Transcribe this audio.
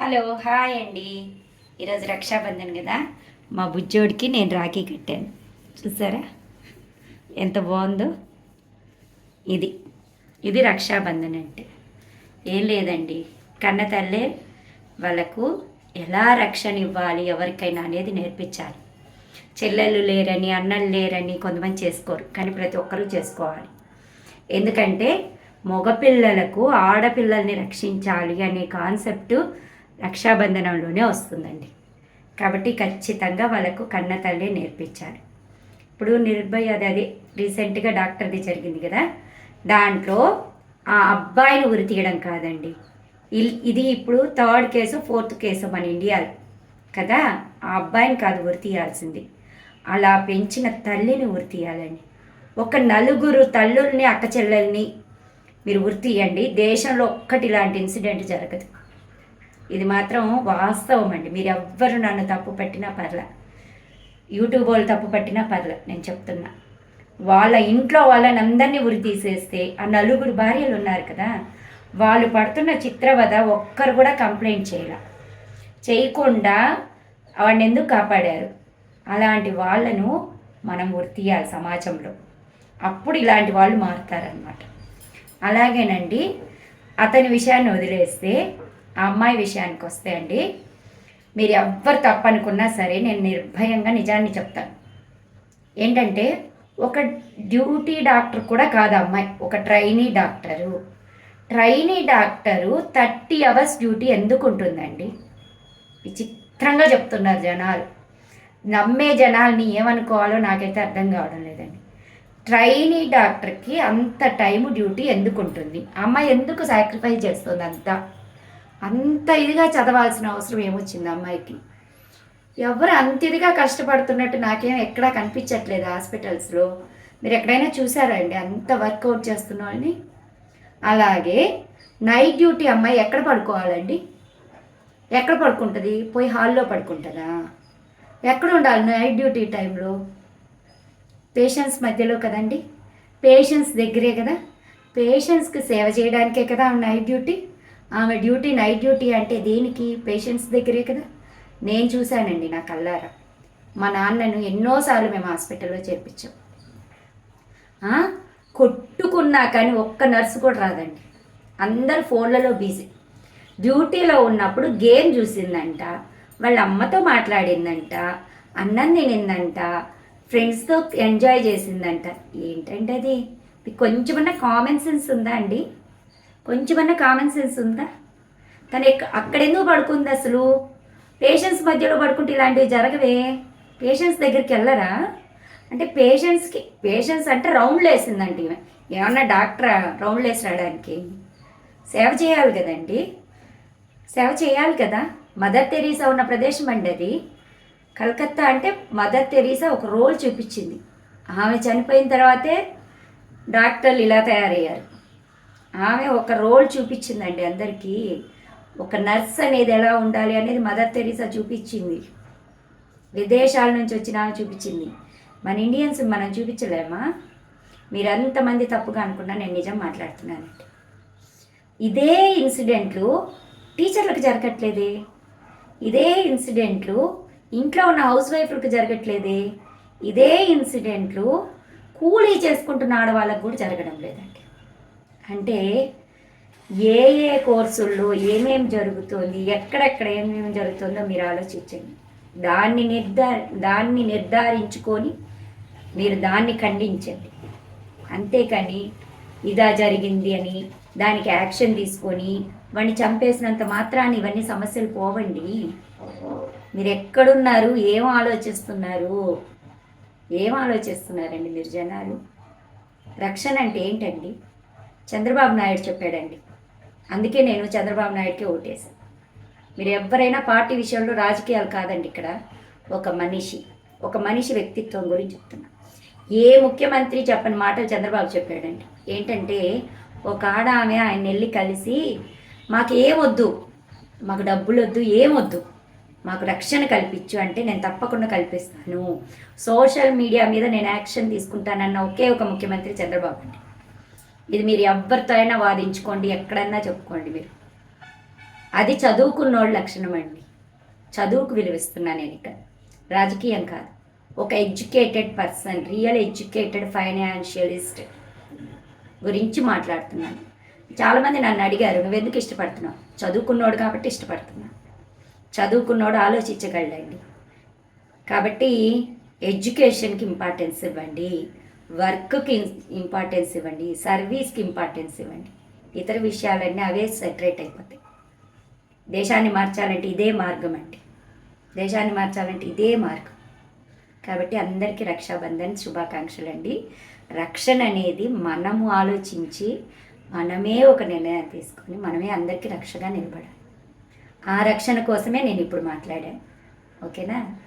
Hello hi అండి. ఈరోజు రక్షాబంధన్ కదా? మా బుజ్జోడికి నేను రాఖీ కట్టాను. చూసారా? ఎంత బాగుందో. ఇది. ఇది రక్షాబంధన్ అంటే. ఏం లేదండి. కన్న తల్లే వాళ్ళకు ఎలా రక్షణ ఇవ్వాలి ఎవరికైనా అనేది నేర్పించాలి. చెల్లెళ్ళు లేరని అన్నలు లేరని కొంతమంది చేసుకోరు. కానీ ప్రతి ఒక్కరూ చేసుకోవాలి. ఎందుకంటే మగపిల్లలకు ఆడపిల్లల్ని రక్షించాలి అనే కాన్సెప్ట్ రక్షాబంధనంలోనే వస్తుందండి. కాబట్టి ఖచ్చితంగా వాళ్ళకు కన్న తల్లి నేర్పించాలి. ఇప్పుడు నిర్భయ అది అది రీసెంట్గా డాక్టర్ది జరిగింది కదా. దాంట్లో ఆ అబ్బాయిని ఉరి తీయడం కాదండి. ఇల్- ఇది ఇప్పుడు థర్డ్ కేసు ఫోర్త్ కేసు మన ఇండియాలో కదా. ఆ అబ్బాయిని కాదు ఉరి తీయాల్సింది. అలా పెంచిన తల్లిని ఉరి తీయాలండి. ఒక నలుగురు తల్లుల్ని అక్క చెల్లెల్ని మీరు ఉరి తీయండి. దేశంలో ఒక్కటి ఇలాంటి ఇన్సిడెంట్ జరగదు. ఇది మాత్రం వాస్తవం అండి మీరు ఎవ్వరు నన్ను తప్పు పట్టినా పర్లే. యూట్యూబ్ వాళ్ళు తప్పు పట్టినా పర్లే నేను చెప్తున్నా. వాళ్ళ ఇంట్లో వాళ్ళని అందరినీ ఉరి తీసేస్తే ఆ నలుగురు భార్యలు ఉన్నారు కదా వాళ్ళు పడుతున్న చిత్రవద ఒక్కరు కూడా కంప్లైంట్ చేయాల. చేయకుండా వాడిని ఎందుకు కాపాడారు? అలాంటి వాళ్ళను మనం ఉరి తీయాలి సమాజంలో. అప్పుడు ఇలాంటి వాళ్ళు మారుతారనమాట అలాగేనండి. అతని విషయాన్ని వదిలేస్తే ఆ అమ్మాయి విషయానికి వస్తే అండి మీరు ఎవ్వరు తప్పనుకున్నా సరే నేను నిర్భయంగా నిజాన్ని చెప్తాను. ఏంటంటే ఒక డ్యూటీ డాక్టర్ కూడా కాదు అమ్మాయి ఒక trainee doctor. Trainee doctor thirty hours duty ఎందుకు ఉంటుందండి? విచిత్రంగా చెప్తున్నారు జనాలు. నమ్మే జనాల్ని ఏమనుకోవాలో నాకైతే అర్థం కావడం లేదండి. ట్రైనీ డాక్టర్కి అంత టైం డ్యూటీ ఎందుకు ఉంటుంది? అమ్మాయి ఎందుకు సాక్రిఫైస్ చేస్తుంది అంతా? అంత ఇదిగా చదవాల్సిన అవసరం ఏమొచ్చింది అమ్మాయికి? ఎవరు అంత ఇదిగా కష్టపడుతున్నట్టు నాకేం ఎక్కడా కనిపించట్లేదు హాస్పిటల్స్లో. మీరు ఎక్కడైనా చూసారా అండి అంత వర్కౌట్ చేస్తున్న వాళ్ళని? అలాగే నైట్ డ్యూటీ అమ్మాయి ఎక్కడ పడుకోవాలండి? ఎక్కడ పడుకుంటుంది? పోయి హాల్లో పడుకుంటుందా? ఎక్కడ ఉండాలి నైట్ డ్యూటీ టైంలో? పేషెంట్స్ మధ్యలో కదండి? పేషెంట్స్ దగ్గరే కదా? పేషెంట్స్కి సేవ చేయడానికే కదా నైట్ డ్యూటీ? ఆమె డ్యూటీ నైట్ డ్యూటీ అంటే దేనికి? పేషెంట్స్ దగ్గరే కదా. నేను చూశానండి నా కల్లారా మా నాన్నను ఎన్నోసార్లు మేము హాస్పిటల్లో చేర్పించాం. కొట్టుకున్నా కానీ ఒక్క నర్సు కూడా రాదండి. అందరు ఫోన్లలో బిజీ. డ్యూటీలో ఉన్నప్పుడు గేమ్ చూసిందంట వాళ్ళ అమ్మతో మాట్లాడిందంట అన్నం తినిందంట ఫ్రెండ్స్తో ఎంజాయ్ చేసిందంట. ఏంటంటే అది? మీకు కొంచెమన్నా కామన్ సెన్స్ ఉందా అండి? కొంచెమన్నా కామన్ సెన్స్ ఉందా? తను ఎక్క- అక్కడెందుకు పడుకుంది అసలు? పేషెంట్స్ మధ్యలో పడుకుంటే ఇలాంటివి జరగవే. పేషెంట్స్ దగ్గరికి వెళ్ళరా? అంటే పేషెంట్స్కి పేషెంట్స్ అంటే రౌండ్లు వేసిందండి ఏమన్నా డాక్టరా రౌండ్లు వేసి రావడానికి సేవ చేయాలి కదండి. సేవ చేయాలి కదా. మదర్ తెరీసా ఉన్న ప్రదేశం అండి అది. కలకత్తా అంటే మదర్ తెరీసా ఒక రోల్ చూపించింది. ఆమె చనిపోయిన తర్వాతే డాక్టర్లు ఇలా తయారయ్యారు. ఆమె ఒక రోల్ చూపించిందండి అందరికీ. ఒక నర్స్ అనేది ఎలా ఉండాలి అనేది మదర్ తెరీసా చూపించింది. విదేశాల నుంచి వచ్చిన ఆమె చూపించింది. మన ఇండియన్స్ మనం చూపించలేమా? మీరంతమంది తప్పుగా అనుకున్నా నేను నిజం మాట్లాడుతున్నానండి ఇదే ఇన్సిడెంట్లు టీచర్లకు జరగట్లేదే? ఇదే ఇన్సిడెంట్లు ఇంట్లో ఉన్న హౌస్ వైఫ్లకు జరగట్లేదే? ఇదే ఇన్సిడెంట్లు కూలీ చేసుకుంటున్న ఆడవాళ్ళకు కూడా జరగడం లేదండి. అంటే ఏ ఏ కోర్సుల్లో ఏమేమి జరుగుతుంది ఎక్కడెక్కడ ఏమేమి జరుగుతుందో మీరు ఆలోచించండి. దాన్ని నిర్ధార దాన్ని నిర్ధారించుకొని మీరు దాన్ని ఖండించండి. అంతేకాని ఇదా జరిగింది అని దానికి యాక్షన్ తీసుకొని వాడిని చంపేసినంత మాత్రాన్ని ఇవన్నీ సమస్యలు పోవండి. మీరు ఎక్కడున్నారు ఏం ఆలోచిస్తున్నారు? ఏం ఆలోచిస్తున్నారండి మీరు జనాలు? రక్షణ అంటే ఏంటండి? చంద్రబాబు నాయుడు చెప్పాడండి. అందుకే నేను చంద్రబాబు నాయుడుకి ఓటేశాను. మీరు ఎవరైనా పార్టీ విషయంలో రాజకీయాలు కాదండి ఇక్కడ. ఒక మనిషి ఒక మనిషి వ్యక్తిత్వం గురించి చెప్తున్నా. ఏ ముఖ్యమంత్రి చెప్పని మాటలు చంద్రబాబు చెప్పాడండి? ఏంటంటే ఒక ఆడ ఆమె ఆయన వెళ్ళి కలిసి మాకు ఏమొద్దు మాకు డబ్బులు వద్దు ఏమొద్దు మాకు రక్షణ కల్పించు అంటే నేను తప్పకుండా కల్పిస్తాను. సోషల్ మీడియా మీద నేను యాక్షన్ తీసుకుంటానన్న ఒకే ఒక ముఖ్యమంత్రి చంద్రబాబు అండి. ఇది మీరు ఎవరితో అయినా వాదించుకోండి ఎక్కడైనా చెప్పుకోండి మీరు. అది చదువుకున్నోళ్ళ లక్షణం అండి. చదువుకు విలువిస్తున్నా నేను ఇక్కడ. రాజకీయం కాదు. ఒక educated person real educated financialist గురించి మాట్లాడుతున్నాను. చాలామంది నన్ను అడిగారు నువ్వెందుకు ఇష్టపడుతున్నావు? చదువుకున్నోడు కాబట్టి ఇష్టపడుతున్నాను చదువుకున్నోడు ఆలోచించగలండి కాబట్టి ఎడ్యుకేషన్కి ఇంపార్టెన్స్ ఇవ్వండి. వర్క్కి ఇంపార్టెన్స్ ఇవ్వండి సర్వీస్కి ఇంపార్టెన్స్ ఇవ్వండి. ఇతర విషయాలన్నీ అవే సెటరేట్ అయిపోతాయి. దేశాన్ని మార్చాలంటే ఇదే మార్గం అండి. దేశాన్ని మార్చాలంటే ఇదే మార్గం. కాబట్టి అందరికీ రక్షాబంధన్ శుభాకాంక్షలు అండి. రక్షణ అనేది మనము ఆలోచించి మనమే ఒక నిర్ణయం తీసుకొని మనమే అందరికీ రక్షగా నిలబడాలి. ఆ రక్షణ కోసమే నేను ఇప్పుడు మాట్లాడాను. ఓకేనా?